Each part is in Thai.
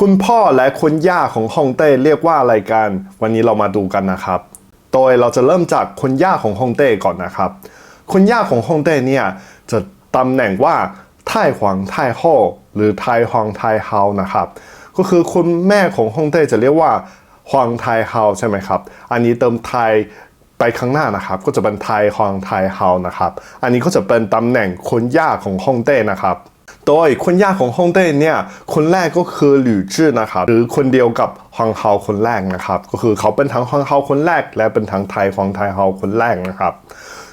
คุณพ่อและคุณย่าของฮ่องเต้เรียกว่าอะไรกัน วันนี้เรามาดูกันนะครับ โดยเราจะเริ่มจากคุณย่าของฮ่องเต้ก่อนนะครับ คุณย่าของฮ่องเต้เนี่ยจะตำแหน่งว่าไท่หวังไท่โฮหรือไทหวังไทเฮานะครับ ก็คือคุณแม่ของฮ่องเต้จะเรียกว่าหวังไทเฮาใช่ไหมครับ อันนี้เติมไทยไปข้างหน้านะครับ ก็จะเป็นไทหวังไทเฮานะครับ อันนี้ก็จะเป็นตำแหน่งคุณย่าของฮ่องเต้นะครับ โดยคนย่าของฮ่องเต้เนี่ยคนแรกก็คือหลี่จื้อนะครับหรือคนเดียวกับฮวงเฮาคนแรกนะครับ ก็คือเขาเป็นทั้งฮวงเฮาคนแรก และเป็นทั้งไทยฮวงไทเฮาคนแรกนะครับ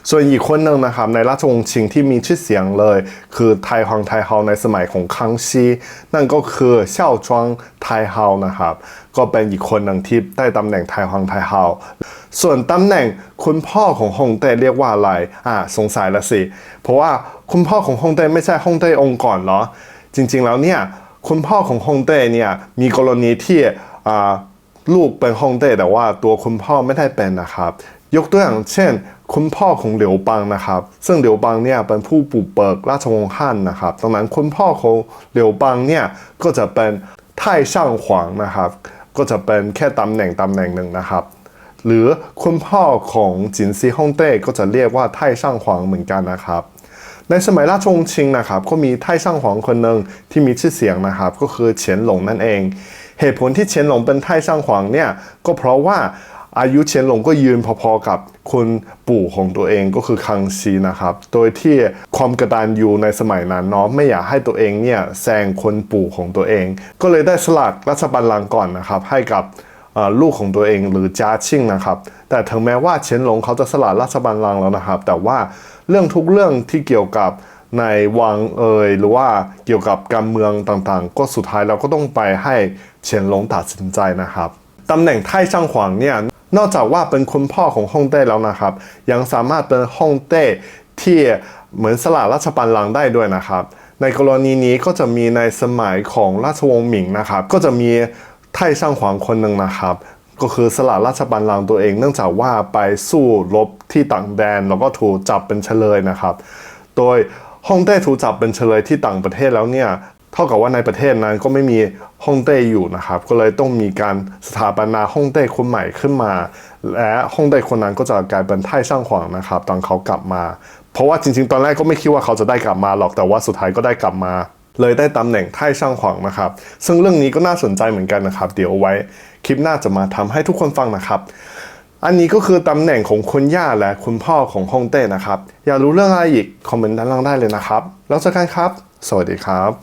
ส่วนอีกคนหนึ่งนะครับในราชวงศ์ชิงที่มีชื่อเสียงเลย คือไทยฮวงไทเฮาในสมัยของคังซีนั่นก็คือเซี่ยวจวงไทเฮานะครับ ก็เป็นอีกคนหนึ่งที่ได้ตำแหน่งไทยฮวงไทเฮา ส่วนตำแหน่งคุณพ่อของฮงเต้เรียกว่าอะไร อ่า สงสัยละสิ เพราะว่าคุณพ่อของฮงเต้ไม่ใช่ฮงเต้องค์ก่อนเหรอ จริงๆแล้วเนี่ย คุณพ่อของฮงเต้เนี่ย มีกรณีที่อ่าลูกเป็นฮงเต้แต่ว่าตัวคุณพ่อไม่ได้เป็นนะครับ ยกตัวอย่างเช่น คุณพ่อของเหลียวปังนะครับ ซึ่งเหลียวปังเนี่ยเป็นผู้ปลูกเปิกราชวงศ์ฮั่นนะครับดังนั้นคุณพ่อของเหลียวปังเนี่ยก็จะเป็นไท่ช่างขวางนะครับ ก็จะเป็นแค่ตำแหน่งตำแหน่งหนึ่งนะครับ หรือคุณพ่อของจินซีฮ่องเต้ก็จะเรียกว่าไท่ช่างขวางเหมือนกันนะครับ ในสมัยราชวงศ์ชิงนะครับก็มีไท่ช่างขวางคนหนึ่งที่มีชื่อเสียงนะครับ ก็คือเฉียนหลงนั่นเอง เหตุผลที่เฉียนหลงเป็นไท่ช่างขวางเนี่ยก็เพราะว่าอายุเฉียนหลงก็ยืนพอๆกับคุณปู่ของตัวเองก็คือคังซีนะครับ โดยที่ความกระตันยูในสมัยนั้นเนาะไม่อยากให้ตัวเองเนี่ยแซงคนปู่ของตัวเอง ก็เลยได้สลัดราชบัลลังก์ก่อนนะครับให้กับ ลูกของตัวเองหรือจ้าชิ่งนะครับ แต่ถึงแม้ว่าเฉินหลงเขาจะสละราชบัลลังก์แล้วนะครับ แต่ว่าเรื่องทุกเรื่องที่เกี่ยวกับในวังเอยหรือว่าเกี่ยวกับการเมืองต่างๆ ก็สุดท้ายเราก็ต้องไปให้เฉินหลงตัดสินใจนะครับตำแหน่งไท่ช่างขวางเนี่ยนอกจากว่าเป็นคุณพ่อของฮ่องเต้แล้วนะครับ ยังสามารถเป็นฮ่องเต้ที่เหมือนสละราชบัลลังก์ได้ด้วยนะครับ ในกรณีนี้ก็จะมีในสมัยของราชวงศ์หมิงนะครับ ก็จะมี ไท่ช่างขวางคนหนึ่งนะครับก็คือสละราชบัลลังก์ตัวเองเนื่องจากว่าไปสู้รบที่ต่างแดนแล้วก็ถูกจับเป็นเฉลยนะครับ โดยฮ่องเต้ถูกจับเป็นเฉลยที่ต่างประเทศแล้วเนี่ยเท่ากับว่าในประเทศนั้นก็ไม่มีฮ่องเต้อยู่นะครับ ก็เลยต้องมีการสถาปนาฮ่องเต้คนใหม่ขึ้นมา และฮ่องเต้คนนั้นก็จะกลายเป็นไท่ช่างขวางนะครับ ตอนเขากลับมา เพราะว่าจริง ๆ ตอนแรกก็ไม่คิดว่าเขาจะได้กลับมาหรอกแต่ว่าสุดท้ายก็ได้กลับมา เลยได้ตำแหน่งไท่ช่างขวางนะครับ ซึ่งเรื่องนี้ก็น่าสนใจเหมือนกันนะครับ เดี๋ยวไว้คลิปหน้าจะมาทำให้ทุกคนฟังนะครับ อันนี้ก็คือตำแหน่งของคุณย่าและคุณพ่อของฮ่องเต้นะครับ อยากรู้เรื่องอะไรอีก คอมเมนต์ด้านล่างได้เลยนะครับ แล้วเจอกันครับ สวัสดีครับ